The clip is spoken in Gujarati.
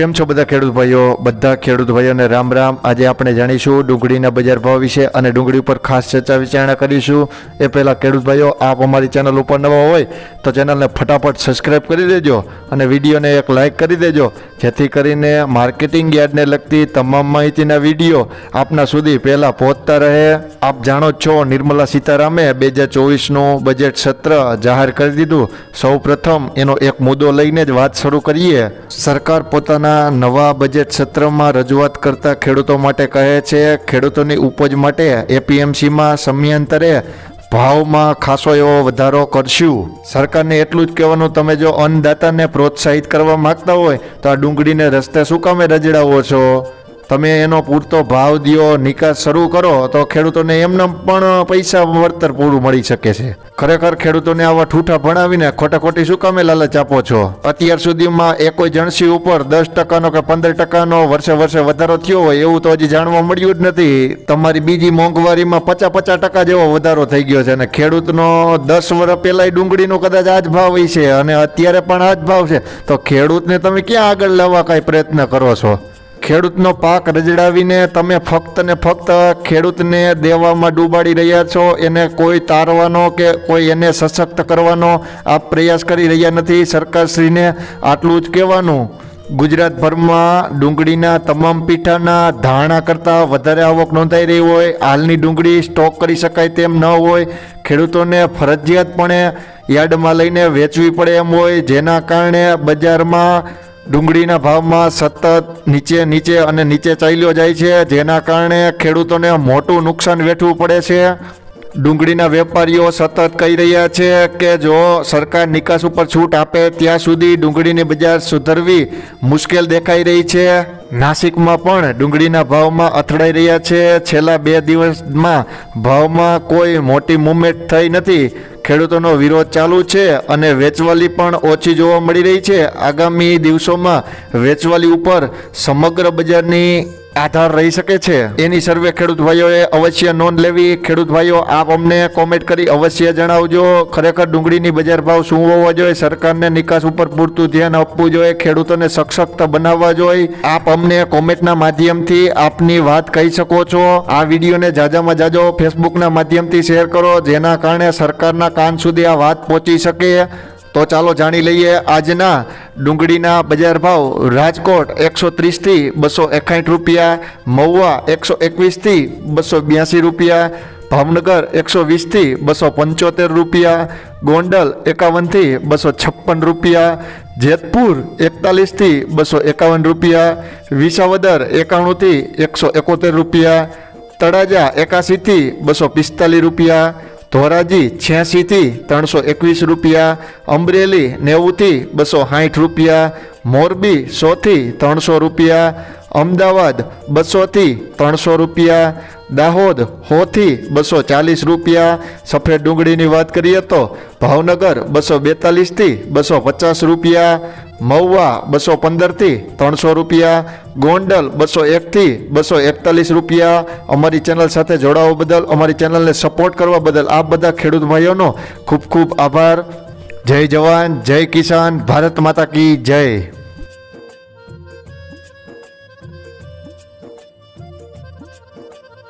કેમ છો બધા ખેડૂત ભાઈઓ? બધા ખેડૂત ભાઈઓને રામ રામ. આજે આપણે જાણીશું ડુંગળીના બજાર ભાવ વિશે અને ડુંગળી ઉપર ખાસ ચર્ચા વિચારણા કરીશું. એ પહેલાં ખેડૂત ભાઈઓ, આપ અમારી ચેનલ ઉપર નવા હોય તો ચેનલને ફટાફટ સબસ્ક્રાઈબ કરી દેજો અને વિડીયોને એક લાઇક કરી દેજો. જેથી કરીને માર્કેટિંગ યાર્ડને લગતી તમામ માહિતીના વીડિયો આપના સુધી પહેલાં પહોંચતા રહે. આપ જાણો જ છો, નિર્મલા સીતારામે બે હજાર ચોવીસનું બજેટ સત્ર જાહેર કરી દીધું. સૌ પ્રથમ એનો એક મુદ્દો લઈને જ વાત શરૂ કરીએ. સરકાર પોતાના નવા બજેટ સત્રમાં રજૂઆત કરતા ખેડૂતો માટે કહે છે, ખેડૂતોની ઉપજ માટે એપીએમસીમાં સમયાંતરે ભાવમાં ખાસો એવો વધારો કરશું. સરકારને એટલું જ કહેવાનું, તમે જો અન્નદાતાને પ્રોત્સાહિત કરવા માંગતા હોય, તો આ ડુંગળીને રસ્તે શું કામે રજડાવો છો? તમે એનો પૂરતો ભાવ દ્યો, નિકાસ શરૂ કરો, તો ખેડૂતોને એમને પણ પૈસા વળતર પૂરું મળી શકે છે. ખરેખર ખેડૂતોને આવા ઠૂઠા ભણાવીને ખોટા ખોટી શું કામે લાલચ આપો છો? અત્યાર સુધીમાં એક કોઈ જણસી ઉપર દસ ટકાનો કે પંદર ટકાનો વર્ષે વર્ષે વધારો થયો હોય એવું તો હજી જાણવા મળ્યું જ નથી. તમારી બીજી મોંઘવારીમાં પચાસ પચાસ ટકા જેવો વધારો થઈ ગયો છે અને ખેડૂતનો દસ વર્ષ પહેલાંય ડુંગળીનો કદાચ આ જ ભાવ છે અને અત્યારે પણ આ જ ભાવ છે. તો ખેડૂતને તમે ક્યાં આગળ લાવવા કાંઈ પ્રયત્ન કરો છો? ખેડૂતનો પાક રજડાવીને તમે ફક્ત ને ફક્ત ખેડૂતને દેવામાં ડૂબાડી રહ્યા છો, એને કોઈ તારવાનો કે કોઈ એને સશક્ત કરવાનો આપ પ્રયાસ કરી રહ્યા નથી. સરકારશ્રીને આટલું જ કહેવાનું. ગુજરાતભરમાં ડુંગળીના તમામ પીઠાના ધારણા કરતાં વધારે આવક નોંધાઈ રહી હોય, હાલની ડુંગળી સ્ટોક કરી શકાય તેમ ન હોય, ખેડૂતોને ફરજિયાતપણે યાર્ડમાં લઈને વેચવી પડે એમ હોય, જેના કારણે બજારમાં ડુંગળીના ભાવમાં સતત નીચે નીચે અને નીચે ચાલ્યો જાય છે. જેના કારણે ખેડૂતોને મોટું નુકસાન વેઠવું પડે છે. ડુંગળીના વેપારીઓ સતત કહી રહ્યા છે કે જો સરકાર નિકાસ ઉપર છૂટ આપે ત્યાં સુધી ડુંગળીની બજાર સુધરવી મુશ્કેલ દેખાઈ રહી છે. નાસિકમાં પણ ડુંગળીના ભાવમાં અથડાઈ રહ્યા છે. છેલ્લા બે દિવસમાં ભાવમાં કોઈ મોટી મુવમેન્ટ થઈ નથી. ખેડૂતોનો વિરોધ ચાલુ છે અને વેચવાલી પણ ઓછી જોવા મળી રહી છે. આગામી દિવસોમાં વેચવાલી ઉપર સમગ્ર બજારની આધાર રહી શકે છે. એની સર્વે ખેડૂત ભાઈઓએ અવશ્ય નોંધ લેવી. ખેડૂત ભાઈઓ, આપ અમને કોમેન્ટ કરી અવશ્ય જણાવજો. ખરેખર ડુંગળીની બજાર ભાવ શું હોવા જોઈએ? સરકારને નિકાસ ઉપર પૂરતું ધ્યાન આપવું જોઈએ. ખેડૂતોને સશક્ત બનાવવા જોઈએ. આપ અમને કોમેન્ટના માધ્યમથી આપની વાત કહી શકો છો. આ વિડીયોને જાજામાં જાજો. ફેસબુકના માધ્યમથી શેર કરો. જેના કારણે સરકારના કાન સુધી આ વાત પહોંચી શકે. તો ચાલો જાણી લઈએ આજના ડુંગળીના બજાર ભાવ. રાજકોટ એકસો ત્રીસથી બસો એકાઠ રૂપિયા, મહુવા એકસો એકવીસથી બસો બ્યાસી રૂપિયા, ભાવનગર એકસો વીસથી બસો પંચોતેર રૂપિયા, ગોંડલ એકાવનથી બસો છપ્પન રૂપિયા, જેતપુર એકતાલીસથી બસો એકાવન રૂપિયા, વિસાવદર એકાણુંથી એકસો એકોતેર રૂપિયા, તળાજા એકાસીથી બસો પિસ્તાલીસ રૂપિયા ધોરાજી છ્યાસીથી ત્રણસો એકવીસ રૂપિયા અમરેલી નેવુંથી બસો સાઠ રૂપિયા મોરબી સોથી ત્રણસો રૂપિયા અમદાવાદ બસોથી ત્રણસો રૂપિયા, દાહોદ હોથી બસો ચાલીસ રૂપિયા. સફેદ ડુંગળીની વાત કરીએ તો ભાવનગર બસો બેતાલીસથી બસો પચાસ રૂપિયા, મહુવા બસો પંદરથી ત્રણસો રૂપિયા, ગોંડલ બસો એકથી બસો એકતાલીસ રૂપિયા. અમારી ચેનલ સાથે જોડાવા બદલ, અમારી ચેનલને સપોર્ટ કરવા બદલ આ બધા ખેડૂત ભાઈઓનો ખૂબ ખૂબ આભાર. જય જવાન, જય કિસાન, ભારત માતા કી જય.